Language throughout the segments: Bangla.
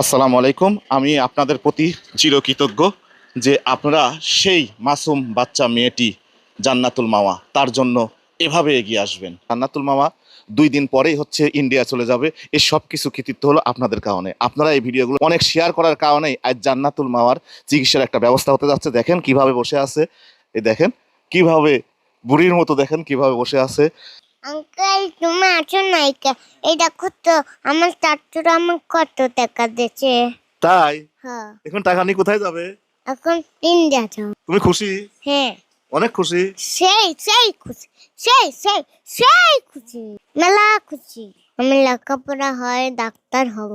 আসসালামু আলাইকুম। আমি আপনাদের প্রতি চিরকৃতজ্ঞ যে আপনারা সেই মাসুম বাচ্চা মেয়েটি জান্নাতুল মামা, তার জন্য এভাবে এগিয়ে আসবেন। জান্নাতুল মামা দুই দিন পরেই হচ্ছে ইন্ডিয়া চলে যাবে। এই সব কিছু কৃতিত্ব হলো আপনাদের কারণে। আপনারা এই ভিডিওগুলো অনেক শেয়ার করার কারণেই আজ জান্নাতুল মাওয়ার চিকিৎসার একটা ব্যবস্থা হতে যাচ্ছে। দেখেন কীভাবে বসে আছে। এই দেখেন, কীভাবে বুড়ির মতো দেখেন কীভাবে বসে আছে। আঙ্কেল তুমি আছো নাইকা এই দেখো তো আমার চাচুরা আমার কত টাকা দিয়েছে। তাই? হ্যাঁ। এখন টাকা নিয়ে কোথায় যাবে? এখন ইন্ডিয়া যাও। তুমি খুশি? হ্যাঁ। অনেক খুশি? সেই সেই খুশি সেই সেই সেই খুশি। মেলা খুশি। আমি লেখাপড়া হয় ডাক্তার হব।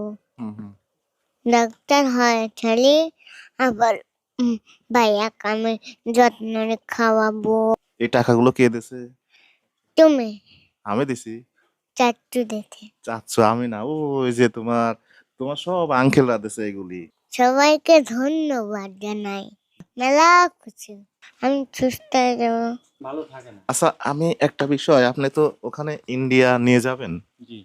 ডাক্তার হয় ছেলে। আবার ভাইয়াক আমি যত্ন খাওয়াবো। এই টাকাগুলো কে দিছে তুমি। আমি দিছি? চাচু দেখে চাচ্ছ আমি না ওই যে তোমার তোমার সব আঙ্কেলরা দিছে এগুলি। সবাইকে ধন্যবাদ জানাই। মেলা খুশি। আমি সুস্থ হয়ে যাব ভালো থাকে না আচ্ছা আমি একটা বিষয় আপনি তো ওখানে ইন্ডিয়া নিয়ে যাবেন? জি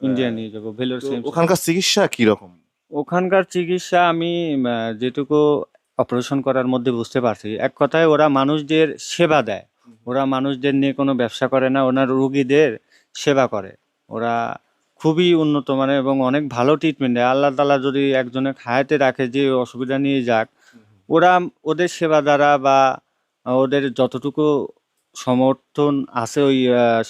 ইন্ডিয়া নিয়ে যাব ভেলোর ওখানকার চিকিৎসা কি রকম ওখানকার চিকিৎসা আমি যেটুকু অপারেশন করার মধ্যে বুঝতে পারছি এক কথায় ওরা মানুষদের সেবা দেয়। ওরা মানুষদের নিয়ে কোনো ব্যবসা করে না ওনার রুগীদের সেবা করে। ওরা খুবই উন্নত মানের এবং অনেক ভালো ট্রিটমেন্ট দেয়। আল্লাহ তালা যদি একজনে হায়াতে রাখে যে অসুবিধা নিয়ে যাক ওরা ওদের সেবা দ্বারা বা ওদের যতটুকু সমর্থন আছে ওই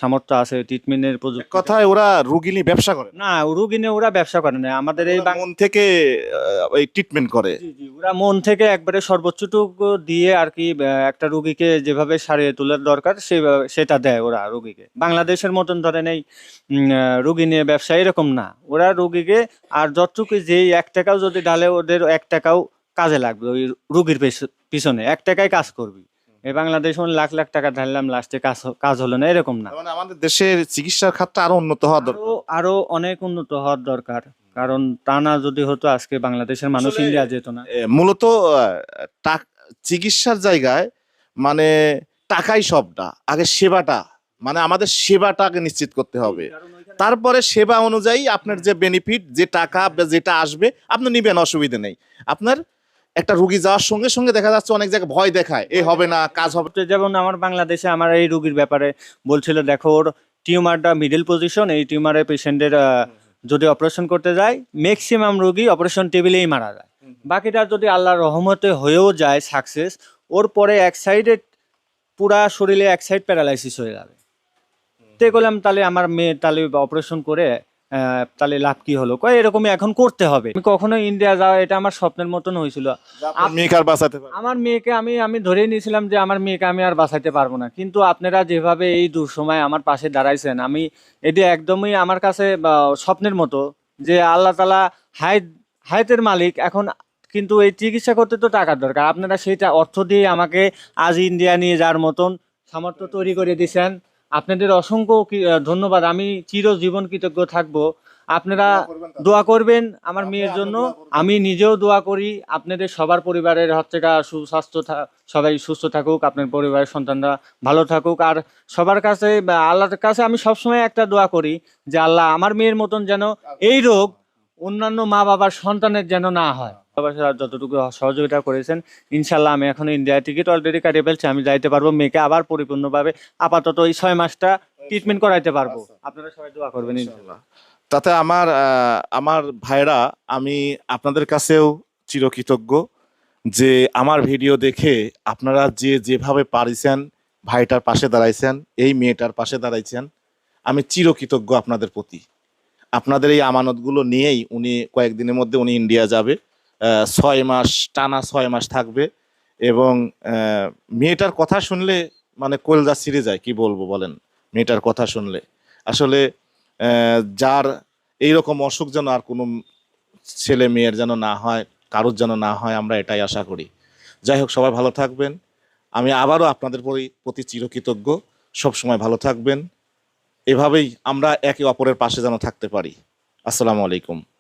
সামর্থ্য আছে ট্রিটমেন্টের প্রযুক্তি কথায় ওরা রুগী নিয়ে ব্যবসা করে না? রুগী নিয়ে ওরা ব্যবসা করে না। আমাদের এই মন থেকে এই ট্রিটমেন্ট করে। ওরা মন থেকে একবারে সর্বোচ্চটুকু দিয়ে আর কি একটা রুগীকে যেভাবে সারিয়ে তোলার দরকার সেভাবে সেটা দেয় ওরা রুগীকে। বাংলাদেশের মতন ধরেন এই রুগী নিয়ে ব্যবসা এরকম না। ওরা রুগীকে আর যতটুকু যেই এক টাকাও যদি ঢালে ওদের এক টাকাও কাজে লাগবে ওই রুগীর পেছ- পিছনে। এক টাকায় কাজ করবি। এই বাংলাদেশ মানে লাখ লাখ টাকা ঢাললাম লাস্টে কাজ কাজ হলো না এরকম না। মানে আমাদের দেশের চিকিৎসার খাতটা আরও উন্নত হওয়া দরকার। আরও অনেক উন্নত হওয়ার দরকার। কারণ তা না যদি হতো আজকে বাংলাদেশের মানুষ ইন্ডিয়া যেত না। মূলত চিকিৎসার জায়গায় মানে টাকাই সবটা আগে সেবাটা মানে আমাদের সেবাটাকে নিশ্চিত করতে হবে। তারপরে সেবা অনুযায়ী আপনার যে বেনিফিট যে টাকা যেটা আসবে আপনি নিবেন অসুবিধা নেই। আপনার একটা রুগী যাওয়ার সঙ্গে সঙ্গে দেখা যাচ্ছে অনেক জায়গায় ভয় দেখায় এ হবে না কাজ হবে তো যেমন আমার বাংলাদেশে আমার এই রুগীর ব্যাপারে বলছিল দেখো ওর টিউমারটা মিডল পজিশন এই টিউমারে পেশেন্টের যদি অপারেশন করতে যায় ম্যাক্সিমাম রোগী অপারেশন টেবিলেই মারা যায়। বাকিটা যদি আল্লাহর রহমতে হয়েও যায় সাকসেস ওর পরে এক সাইডে পুরা শরীরে এক সাইড প্যারালাইসিস হয়ে যাবে। তে করলাম তাহলে আমার মেয়ে তাহলে অপারেশন করে তাহলে লাভ কি হলো? কয় এরকমই এখন করতে হবে। আমি কখনো ইন্ডিয়া যাওয়া এটা আমার স্বপ্নের মতন হয়েছিল। আপনার মেয়েকে আর বাঁচাতে আমার মেয়েকে আমি আমি ধরে নিয়েছিলাম যে আমার মেয়েকে আমি আর বাঁচাইতে পারব না। কিন্তু আপনারা যেভাবে এই দুঃসময় আমার পাশে দাঁড়াইছেন আমি এটি একদমই আমার কাছে স্বপ্নের মতো যে আল্লাহ তালা হায়াত হায়াতের মালিক এখন কিন্তু এই চিকিৎসা করতে তো টাকার দরকার। আপনারা সেইটা অর্থ দিয়ে আমাকে আজ ইন্ডিয়া নিয়ে যাওয়ার মতন সামর্থ্য তৈরি করে দিয়েছেন। আপনাদের অসংখ্য ধন্যবাদ। আমি চিরজীবন কৃতজ্ঞ থাকব। আপনারা দোয়া করবেন আমার মেয়ের জন্য। আমি নিজেও দোয়া করি। আপনাদের সবার পরিবারের হচ্ছে গা সুস্বাস্থ্য সবাই সুস্থ থাকুক আপনার পরিবারের সন্তানরা ভালো থাকুক। আর সবার কাছে আল্লাহর কাছে আমি সবসময় একটা দোয়া করি যে আল্লাহ আমার মেয়ের মতন যেন এই রোগ অন্যান্য মা বাবার সন্তানের যেন না হয়। যতটুকু সহযোগিতা করেছেন ইনশাল্লাহ আমি এখন ইন্ডিয়া টিকিট অলরেডি কাটিয়ে ফেলছি আমি যাইতে পারব মেয়েকে আবার পরিপূর্ণভাবে আপাতত এই ছয় মাসটা ট্রিটমেন্ট করাইতে পারব। আপনারা সবাই দোয়া করবেন ইনশাল্লাহ তাতে আমার আমার ভাইরা আমি আপনাদের কাছেও চিরকৃতজ্ঞ যে আমার ভিডিও দেখে আপনারা যে যেভাবে পারিছেন ভাইটার পাশে দাঁড়াইছেন এই মেয়েটার পাশে দাঁড়াইছেন আমি চিরকৃতজ্ঞ আপনাদের প্রতি। আপনাদের এই আমানতগুলো নিয়েই উনি কয়েকদিনের মধ্যে উনি ইন্ডিয়া যাবে। ছয় মাস, টানা ছয় মাস থাকবে এবং মেয়েটার কথা শুনলে মানে কলজা ছিঁড়ে যায়, কি বলব বলেন? মেয়েটার কথা শুনলে। আসলে যার এই রকম অসুখ যেন আর কোনো ছেলে মেয়ের যেন না হয়, কারোর যেন না হয়, আমরা এটাই আশা করি। যাই হোক, সবাই ভালো থাকবেন। আমি আবারও আপনাদের প্রতি- চিরকৃতজ্ঞ। সব সময় ভালো থাকবেন। এভাবেই আমরা একে অপরের পাশে যেন থাকতে পারি। আসসালামু আলাইকুম।